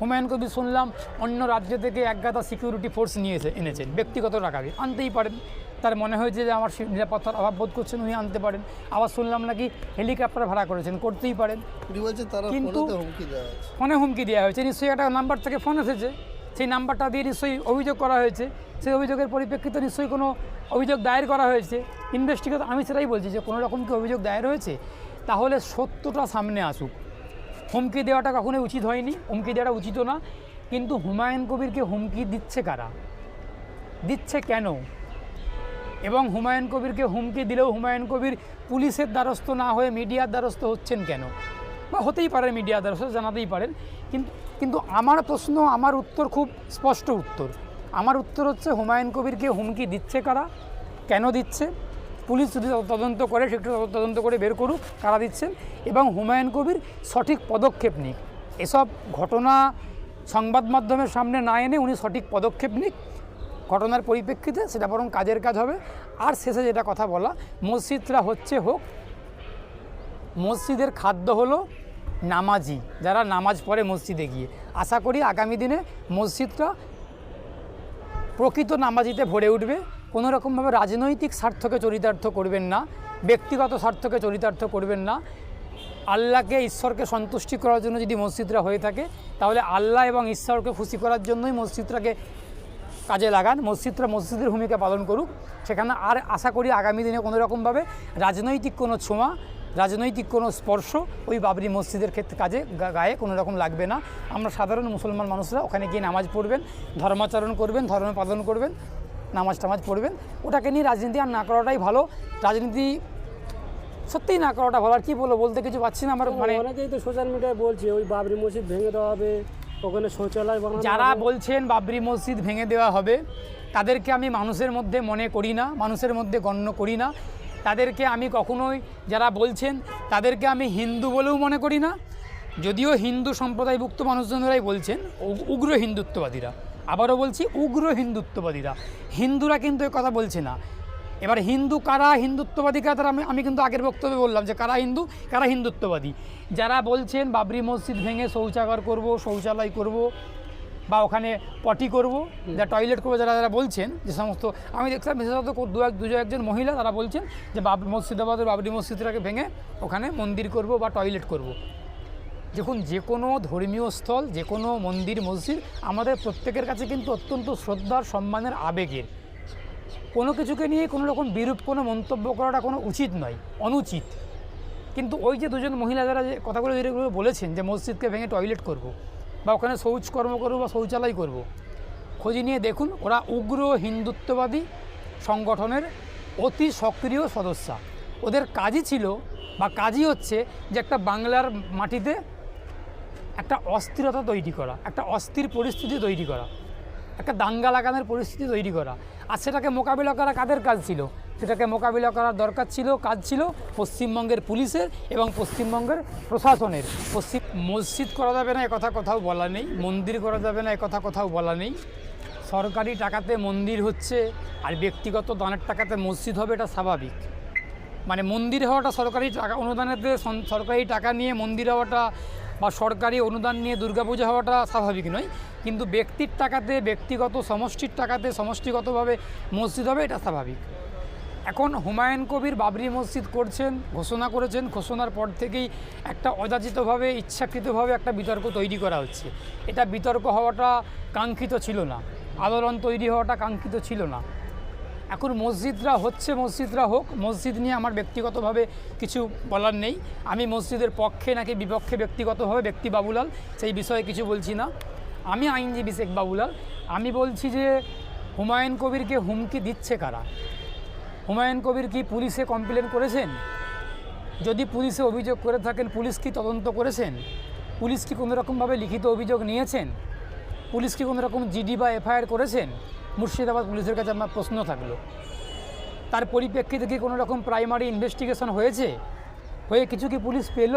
হুমায়ুন কবির শুনলাম অন্য রাজ্য থেকে একগাদা সিকিউরিটি ফোর্স নিয়েছে এনেছেন ব্যক্তিগত টাকাকে আনতেই পারেন। তার মনে হয়েছে যে আমার নিরাপত্তার অভাব বোধ করছেন উনি আনতে পারেন। আবার শুনলাম নাকি হেলিকপ্টার ভাড়া করেছেন করতেই পারেন। কিন্তু- ফোনে হুমকি দেওয়া হয়েছে। নিশ্চয়ই একটা নাম্বার থেকে ফোন এসেছে। সেই নাম্বারটা দিয়ে নিশ্চয়ই অভিযোগ করা হয়েছে। সেই অভিযোগের পরিপ্রেক্ষিতে নিশ্চয়ই কোনো অভিযোগ দায়ের করা হয়েছে। ইনভেস্টিগেট আমি সেটাই বলছি যে কোনো রকম কি অভিযোগ দায়ের হয়েছে? তাহলে সত্যটা সামনে আসুক। হুমকি দেওয়াটা কখনোই উচিত হয়নি, হুমকি দেওয়াটা উচিতও না। কিন্তু হুমায়ুন কবিরকে হুমকি দিচ্ছে কারা? দিচ্ছে কেন? এবং হুমায়ুন কবিরকে হুমকি দিলেও হুমায়ুন কবির পুলিশের দ্বারস্থ না হয়ে মিডিয়ার দ্বারস্থ হচ্ছেন কেন? বা হতেই পারে মিডিয়ার দ্বারস্থ, জানাতেই পারেন। কিন্তু কিন্তু আমার প্রশ্ন, আমার উত্তর খুব স্পষ্ট উত্তর। আমার উত্তর হচ্ছে হুমায়ুন কবিরকে হুমকি দিচ্ছে কারা? কেন দিচ্ছে? পুলিশ যদি তদন্ত করে, সেটা তদন্ত করে বের করুক কারা দিচ্ছেন। এবং হুমায়ুন কবির সঠিক পদক্ষেপ নিক। এসব ঘটনা সংবাদ মাধ্যমের সামনে না এনে উনি সঠিক পদক্ষেপ নিক। ঘটনার পরিপ্রেক্ষিতে সেটা বরং কাজের কাজ হবে। আর শেষে যেটা কথা বলা, মসজিদরা হচ্ছে হোক, মসজিদের খাদ্য হলো নামাজি। যারা নামাজ পড়ে মসজিদে গিয়ে। আশা করি আগামী দিনে মসজিদটা প্রকৃত নামাজিতে ভরে উঠবে। কোনো রকমভাবে রাজনৈতিক স্বার্থকে চরিতার্থ করবেন না, ব্যক্তিগত স্বার্থকে চরিতার্থ করবেন না। আল্লাহকে, ঈশ্বরকে সন্তুষ্টি করার জন্য যদি মসজিদরা হয়ে থাকে, তাহলে আল্লাহ এবং ঈশ্বরকে খুশি করার জন্যই মসজিদটাকে কাজে লাগান। মসজিদরা মসজিদের ভূমিকা পালন করুক। সেখানে আর আশা করি আগামী দিনে কোনো রকমভাবে রাজনৈতিক কোনো ছোঁয়া, রাজনৈতিক কোনো স্পর্শ ওই বাবরি মসজিদের ক্ষেত্রে কাজে গায়ে কোনো রকম লাগবে না। আমরা সাধারণ মুসলমান মানুষরা ওখানে গিয়ে নামাজ পড়বেন, ধর্মাচরণ করবেন ধর্ম পালন করবেন। নামাজ টামাজ পড়বেন। ওটাকে নিয়ে রাজনীতি আর না করাটাই ভালো। রাজনীতি সত্যিই না করাটা ভালো। আর কি বলব বলতে কিছু পাচ্ছি না আমার মানে অনেকেই তো সোশ্যাল মিডিয়ায় বলছে ওই বাবরি মসজিদ ভেঙে দেওয়া হবে ওখানে শৌচালয় যারা বলছেন বাবরি মসজিদ ভেঙে দেওয়া হবে তাদেরকে আমি মানুষের মধ্যে মনে করি না মানুষের মধ্যে গণ্য করি না। তাদেরকে আমি কখনোই যারা বলছেন তাদেরকে আমি হিন্দু বলেও মনে করি না। যদিও হিন্দু সম্প্রদায়ভুক্ত মানুষজনেরাই বলছেন উগ্র হিন্দুত্ববাদীরা। আবারও বলছি উগ্র হিন্দুত্ববাদীরা। হিন্দুরা কিন্তু এ কথা বলছে না। এবার হিন্দু কারা? হিন্দুত্ববাদী কারা তারা আমি কিন্তু আগের বক্তব্যে বললাম যে কারা হিন্দু কারা হিন্দুত্ববাদী? যারা বলছেন বাবরি মসজিদ ভেঙে শৌচাগার করব শৌচালয় করব বা ওখানে পটি করব যা টয়লেট করব যারা যারা বলছেন যে সমস্ত আমি দেখলাম বিশেষত দু এক দুজো একজন মহিলা তারা বলছেন যে বাব মুর্শিদাবাদের বাবরি মসজিদটাকে ভেঙে ওখানে মন্দির করব বা টয়লেট করব। দেখুন, যে কোনো ধর্মীয় স্থল, যে কোনো মন্দির, মসজিদ আমাদের প্রত্যেকের কাছে কিন্তু অত্যন্ত শ্রদ্ধার, সম্মানের আবেগের। কোনো কিছুকে নিয়ে কোনো রকম বিরূপ কোনো মন্তব্য করাটা কোনো উচিত নয়, অনুচিত। কিন্তু ওই যে দুজন মহিলা যারা যে কথাগুলো যেগুলো বলেছেন, যে মসজিদকে ভেঙে টয়লেট করব বা ওখানে শৌচকর্ম করব বা শৌচালয় করব, খোঁজ নিয়ে দেখুন, ওরা উগ্র হিন্দুত্ববাদী সংগঠনের অতি সক্রিয় সদস্যা। ওদের কাজই ছিল বা কাজই হচ্ছে যে একটা বাংলার মাটিতে একটা অস্থিরতা তৈরি করা, একটা অস্থির পরিস্থিতি তৈরি করা, একটা দাঙ্গা লাগানোর পরিস্থিতি তৈরি করা। আর সেটাকে মোকাবিলা করা কাদের কাজ ছিল? সেটাকে মোকাবিলা করার দরকার ছিল, কাজ ছিল পশ্চিমবঙ্গের পুলিশের এবং পশ্চিমবঙ্গের প্রশাসনের। পশ্চিম মসজিদ করা যাবে না কথা কোথাও বলা নেই। মন্দির করা যাবে না কথা কোথাও বলা নেই। সরকারি টাকাতে মন্দির হচ্ছে আর ব্যক্তিগত দানের টাকাতে মসজিদ হবে, এটা স্বাভাবিক। মানে মন্দির হওয়াটা সরকারি টাকা অনুদানেতে সরকারি টাকা নিয়ে মন্দির হওয়াটা বা সরকারি অনুদান নিয়ে দুর্গাপূজা হওয়াটা স্বাভাবিক নয়। কিন্তু ব্যক্তির টাকাতে, ব্যক্তিগত সমষ্টির টাকাতে, সমষ্টিগতভাবে মসজিদ হবে, এটা স্বাভাবিক। এখন হুমায়ুন কবির বাবরি মসজিদ করছেন, ঘোষণা করেছেন, ঘোষণার পর থেকেই একটা অযাচিতভাবে, ইচ্ছাকৃতভাবে একটা বিতর্ক তৈরি করা হচ্ছে। এটা বিতর্ক হওয়াটা কাঙ্ক্ষিত ছিল না। আলোড়ন তৈরি হওয়াটা কাঙ্ক্ষিত ছিল না। এখন মসজিদরা হচ্ছে মসজিদরা হোক, মসজিদ নিয়ে আমার ব্যক্তিগতভাবে কিছু বলার নেই। আমি মসজিদের পক্ষে নাকি বিপক্ষে ব্যক্তিগতভাবে ব্যক্তি বাবুলাল, সেই বিষয়ে কিছু বলছি না। আমি আইনজীবী শেখ বাবুলাল। আমি বলছি যে, হুমায়ুন কবিরকে হুমকি দিচ্ছে কারা? হুমায়ুন কবির কি পুলিশে কমপ্লেন করেছেন? যদি পুলিশে অভিযোগ করে থাকেন, পুলিশ কি তদন্ত করেছেন? পুলিশ কি কোনোরকমভাবে লিখিত অভিযোগ নিয়েছেন? পুলিশ কি কোনোরকম জিডি বা এফআইআর করেছেন? মুর্শিদাবাদ পুলিশের কাছে আমার প্রশ্ন থাকল। তার পরিপ্রেক্ষিতে কি কোনো রকম প্রাইমারি ইনভেস্টিগেশন হয়েছে? হয়ে কিছু কি পুলিশ পেল?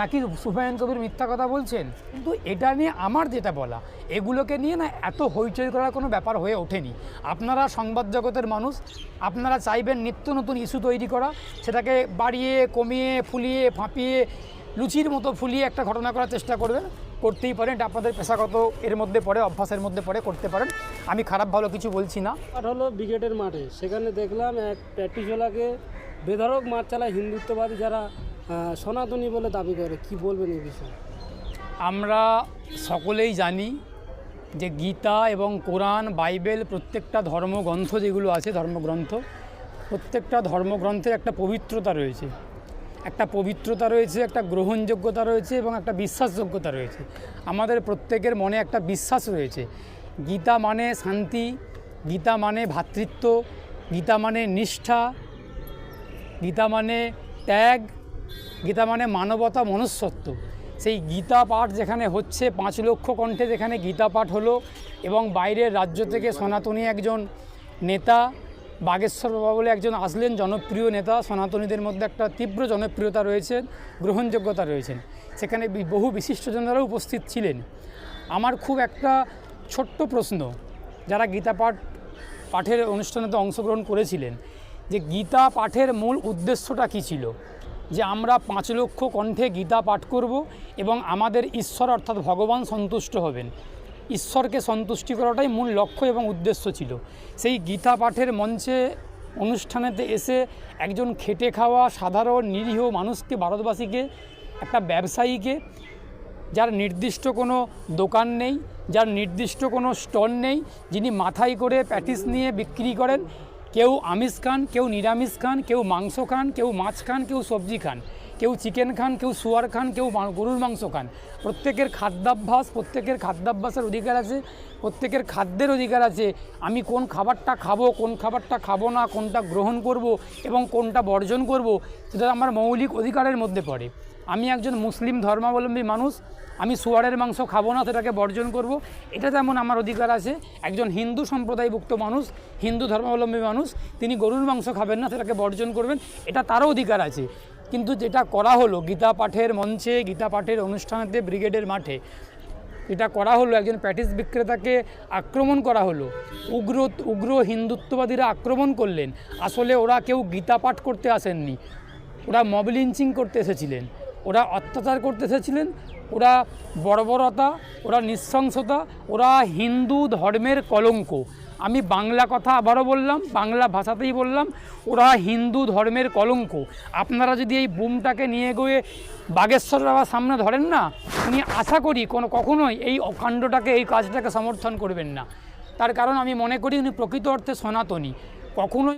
নাকি সুফায়ন কবির মিথ্যা কথা বলছেন? কিন্তু এটা নিয়ে আমার যেটা বলা, এগুলোকে নিয়ে না এত হইচই করার কোনো ব্যাপার হয়ে ওঠেনি। আপনারা সংবাদ জগতের মানুষ, আপনারা চাইবেন নিত্য নতুন ইস্যু তৈরি করা, সেটাকে বাড়িয়ে, কমিয়ে, ফুলিয়ে, ফাঁপিয়ে, লুচির মতো ফুলিয়ে একটা ঘটনা করার চেষ্টা করবেন। করতেই পারেন, এটা আপনাদের পেশাগত এর মধ্যে পড়ে, অভ্যাসের মধ্যে পড়ে, করতে পারেন। আমি খারাপ ভালো কিছু বলছি না। আর হলো ব্রিগেডের মাঠে। সেখানে দেখলাম এক প্র্যাকটিসওয়ালাকে বেধড়ক মাঠ চালায় হিন্দুত্ববাদী যারা সনাতনী বলে দাবি করে। কি বলবেন এই বিষয়ে? আমরা সকলেই জানি যে গীতা এবং কোরআন বাইবেল প্রত্যেকটা ধর্মগ্রন্থ যেগুলো আছে ধর্মগ্রন্থ প্রত্যেকটা ধর্মগ্রন্থের একটা পবিত্রতা রয়েছে। একটা পবিত্রতা রয়েছে একটা গ্রহণযোগ্যতা রয়েছে এবং একটা বিশ্বাসযোগ্যতা রয়েছে। আমাদের প্রত্যেকের মনে একটা বিশ্বাস রয়েছে গীতা মানে শান্তি, গীতা মানে ভ্রাতৃত্ব গীতা মানে নিষ্ঠা, গীতা মানে ত্যাগ, গীতা মানে মানবতা মনুষ্যত্ব। সেই গীতা পাঠ যেখানে হচ্ছে, পাঁচ লক্ষ কণ্ঠে যেখানে গীতা পাঠ হলো এবং বাইরের রাজ্য থেকে সনাতনী একজন নেতা, বাগেশ্বর বাবা বলে একজন আসলেন, জনপ্রিয় নেতা, সনাতনীদের মধ্যে একটা তীব্র জনপ্রিয়তা রয়েছে, গ্রহণযোগ্যতা রয়েছেন সেখানে বহু বিশিষ্টজনেরা উপস্থিত ছিলেন। আমার খুব একটা ছোট্ট প্রশ্ন যারা গীতা পাঠ, পাঠের অনুষ্ঠানেতে অংশগ্রহণ করেছিলেন, যে গীতা পাঠের মূল উদ্দেশ্যটা কী ছিল? যে আমরা পাঁচ লক্ষ কণ্ঠে গীতা পাঠ করব এবং আমাদের ঈশ্বর অর্থাৎ ভগবান সন্তুষ্ট হবেন। ঈশ্বরকে সন্তুষ্টি করাটাই মূল লক্ষ্য এবং উদ্দেশ্য ছিল। সেই গীতা পাঠের মঞ্চে অনুষ্ঠানেতে এসে একজন খেটে খাওয়া সাধারণ নিরীহ মানুষকে, ভারতবাসীকে, একটা ব্যবসায়ীকে যার নির্দিষ্ট কোনো দোকান নেই, যার নির্দিষ্ট কোনো স্টল নেই, যিনি মাথায় করে প্যাটিস নিয়ে বিক্রি করেন, কেউ আমিষ খান, কেউ নিরামিষ খান, কেউ মাংস খান, কেউ মাছ খান, কেউ সবজি খান, কেউ চিকেন খান, কেউ শুয়ার খান, কেউ গরুর মাংস খান। প্রত্যেকের খাদ্যাভ্যাস, প্রত্যেকের খাদ্যাভ্যাসের অধিকার আছে, প্রত্যেকের খাদ্যের অধিকার আছে, আমি কোন খাবারটা খাব, কোন খাবারটা খাব না, কোনটা গ্রহণ করব এবং কোনটা বর্জন করব, সেটা আমার মৌলিক অধিকারের মধ্যে পড়ে। আমি একজন মুসলিম ধর্মাবলম্বী মানুষ, আমি সুয়ারের মাংস খাব না, সেটাকে বর্জন করব। এটা যেমন আমার অধিকার আছে, একজন হিন্দু সম্প্রদায়ভুক্ত মানুষ, হিন্দু ধর্মাবলম্বী মানুষ, তিনি গরুর মাংস খাবেন না, সেটাকে বর্জন করবেন, এটা তারও অধিকার আছে। কিন্তু যেটা করা হলো, গীতা পাঠের মঞ্চে, গীতা পাঠের অনুষ্ঠানেতে, ব্রিগেডের মাঠে, এটা করা হলো, একজন প্যাটিস বিক্রেতাকে আক্রমণ করা হলো। উগ্র উগ্র হিন্দুত্ববাদীরা আক্রমণ করলেন। আসলে ওরা কেউ গীতা পাঠ করতে আসেননি। ওরা মব লিঞ্চিং করতে এসেছিলেন। ওরা অত্যাচার করতে এসেছিলেন, ওরা বর্বরতা, ওরা নৃশংসতা, ওরা হিন্দু ধর্মের কলঙ্ক। আমি বাংলা কথা আবারও বললাম, বাংলা ভাষাতেই বললাম, ওরা হিন্দু ধর্মের কলঙ্ক। আপনারা যদি এই বুমটাকে নিয়ে গিয়ে বাগেশ্বর বাবার সামনে ধরেন না উনি আশা করি কোনো কখনোই এই অকাণ্ডটাকে এই কাজটাকে সমর্থন করবেন না। তার কারণ আমি মনে করি উনি প্রকৃত অর্থে সনাতনী। কখনোই